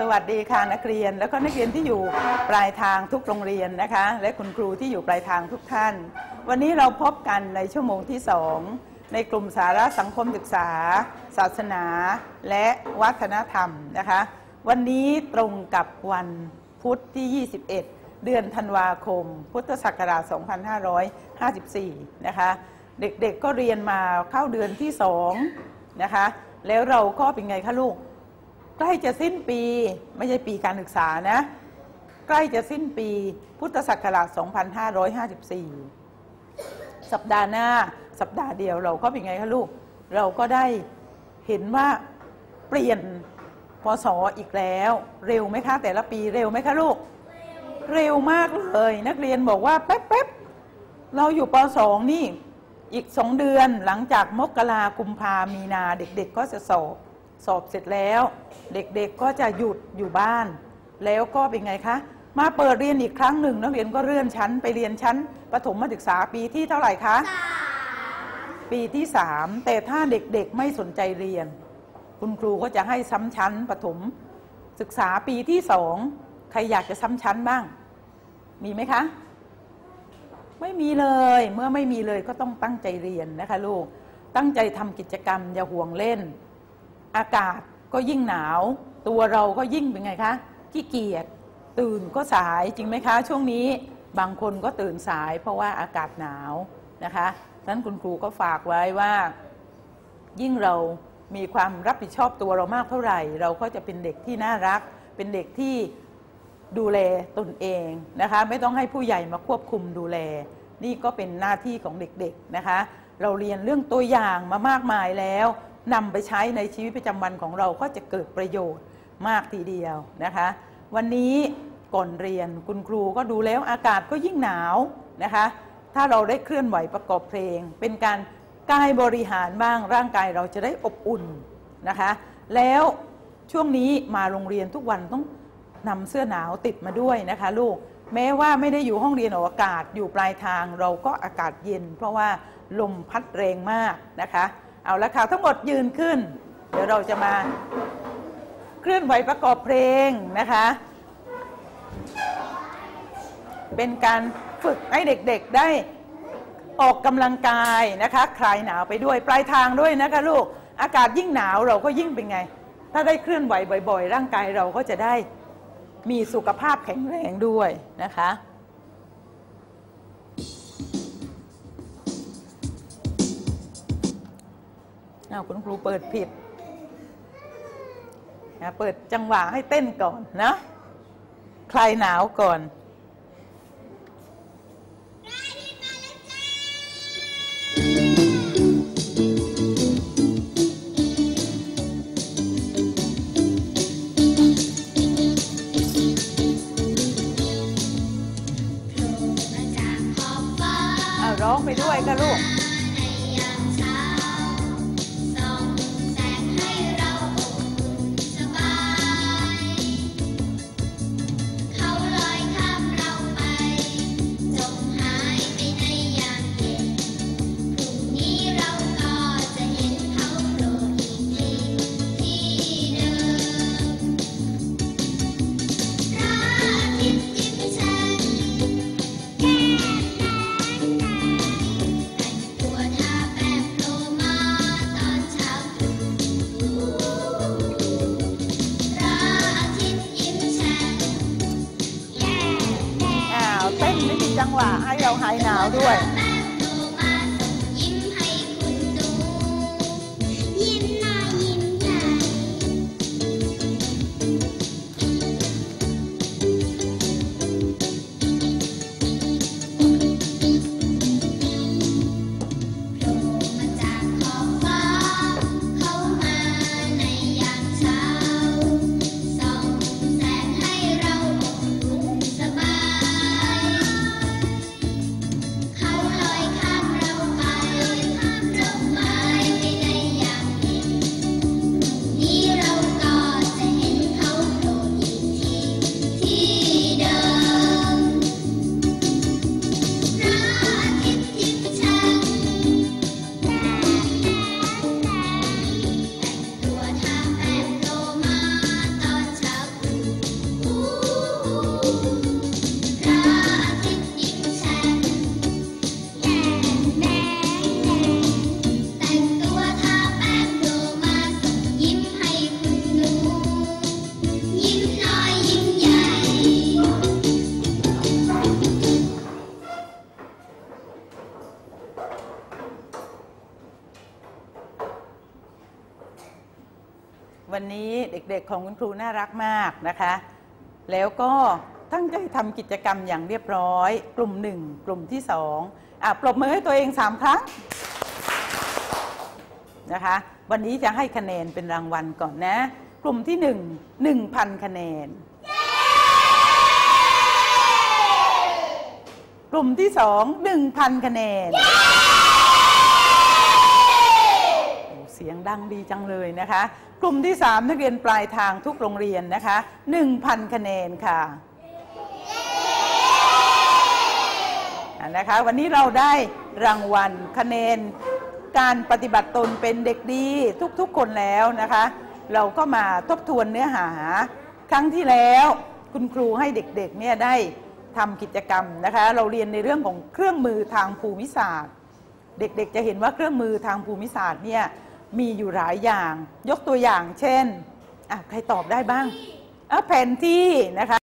สวัสดีค่ะนักเรียน แล้วก็นักเรียนที่อยู่ปลายทางทุกโรงเรียนนะคะ และคุณครูที่อยู่ปลายทางทุกท่าน วันนี้เราพบกันในชั่วโมงที่สองในกลุ่มสาระสังคมศึกษา ศาสนา และวัฒนธรรมนะคะ วันนี้ตรงกับวันพุธที่ 21 เดือนธันวาคม พุทธศักราช 2554 นะคะ เด็กๆก็เรียนมาเข้าเดือนที่สองนะคะ แล้วเราก็เป็นไงคะลูก ใกล้จะสิ้นปีไม่ใช่ปีการศึกษานะ ใกล้จะสิ้นปี พุทธศักราช 2554 สัปดาห์หน้า สัปดาห์เดียวเราก็เป็นไงคะลูก เราก็ได้เห็นว่าเปลี่ยนพศอีกแล้ว เร็วไหมคะ แต่ละปีเร็วไหมคะลูก เร็วมากเลย นักเรียนบอกว่าแป๊บๆ เราอยู่ปสองนี่อีกสองเดือนหลังจากมกรากุมภามีนาเด็ก ๆ ก็จะสอบ สอบเสร็จแล้ว เด็กๆก็จะหยุดอยู่บ้าน แล้วก็เป็นไงคะ มาเปิดเรียนอีกครั้งหนึ่งนักเรียนก็เลื่อนชั้นไปเรียนชั้นประถมศึกษาปีที่เท่าไหร่คะปีที่สามแต่ถ้าเด็กๆไม่สนใจเรียน คุณครูก็จะให้ซ้ำชั้นประถม ศึกษาปีที่สองใครอยากจะซ้ำชั้นบ้าง มีไหมคะไม่มีเลยเมื่อไม่มีเลยก็ต้องตั้งใจเรียนนะคะลูก ตั้งใจทำกิจกรรมอย่าห่วงเล่น อากาศก็ยิ่งหนาว ตัวเราก็ยิ่งเป็นไงคะขี้เกียจตื่นก็สายจริงไหมคะ ช่วงนี้บางคนก็ตื่นสาย เพราะว่าอากาศหนาวนะคะฉะนั้นคุณครูก็ฝากไว้ว่า ยิ่งเรามีความรับผิดชอบตัวเรามากเท่าไหร่ เราก็จะเป็นเด็กที่น่ารัก เป็นเด็กที่ดูแลตนเองนะคะ ไม่ต้องให้ผู้ใหญ่มาควบคุมดูแล นี่ก็เป็นหน้าที่ของเด็กๆนะคะ เราเรียนเรื่องตัวอย่างมามากมายแล้ว นำไปใช้ในชีวิตประจำวันของเราก็จะเกิดประโยชน์มากทีเดียวนะคะ วันนี้ก่อนเรียนคุณครูก็ดูแล้วอากาศก็ยิ่งหนาวนะคะ ถ้าเราได้เคลื่อนไหวประกอบเพลง เป็นการกายบริหารบ้างร่างกายเราจะได้อบอุ่นนะคะ แล้วช่วงนี้มาโรงเรียนทุกวันต้องนำเสื้อหนาวติดมาด้วยนะคะลูกแม้ว่าไม่ได้อยู่ห้องเรียนออกอากาศอยู่ปลายทาง เราก็อากาศเย็น เพราะว่าลมพัดแรงมากนะคะ เอาละค่ะทั้งหมดยืนขึ้น เดี๋ยวเราจะมาเคลื่อนไหวประกอบเพลงนะคะ เป็นการฝึกให้เด็กๆได้ออกกำลังกายนะคะ คลายหนาวไปด้วยปลายทางด้วยนะคะลูกอากาศยิ่งหนาวเราก็ยิ่งเป็นไง ถ้าได้เคลื่อนไหวบ่อย ๆ ร่างกายเราก็จะได้มีสุขภาพแข็งแรงด้วยนะคะ อาคุณครูเปิดผิดนะเปิดจังหวะให้เต้นก่อนนะคลายหนาวก่อนเอาร้องไปด้วยค่ะลูก ว่าให้เราหายหนาวด้วย นี้เด็กๆของคุณครูน่ารักมากนะคะ แล้วก็ตั้งใจทำกิจกรรมอย่างเรียบร้อย กลุ่มหนึ่งกลุ่มที่สองอะปรบมือให้ตัวเองสามครั้งนะคะ วันนี้จะให้คะแนนเป็นรางวัลก่อนนะ กลุ่มที่หนึ่งหนึ่งพันคะแนน กลุ่มที่สองหนึ่งพันคะแนน โอ้ เสียงดังดีจังเลยนะคะ กลุ่มที่ 3 นักเรียนปลายทางทุกโรงเรียนนะคะ 1,000 คะแนนค่ะอะนะคะวันนี้เราได้รางวัลคะแนน การปฏิบัติตนเป็นเด็กดีทุกๆคนแล้วนะคะ เราก็มาทบทวนเนื้อหา ครั้งที่แล้วคุณครูให้เด็กๆเนี่ยได้ทำกิจกรรมนะคะ เราเรียนในเรื่องของเครื่องมือทางภูมิศาสตร์ เด็กๆจะเห็นว่าเครื่องมือทางภูมิศาสตร์เนี่ย มีอยู่หลายอย่าง ยกตัวอย่างเช่นใครตอบได้บ้างแผนที่นะคะ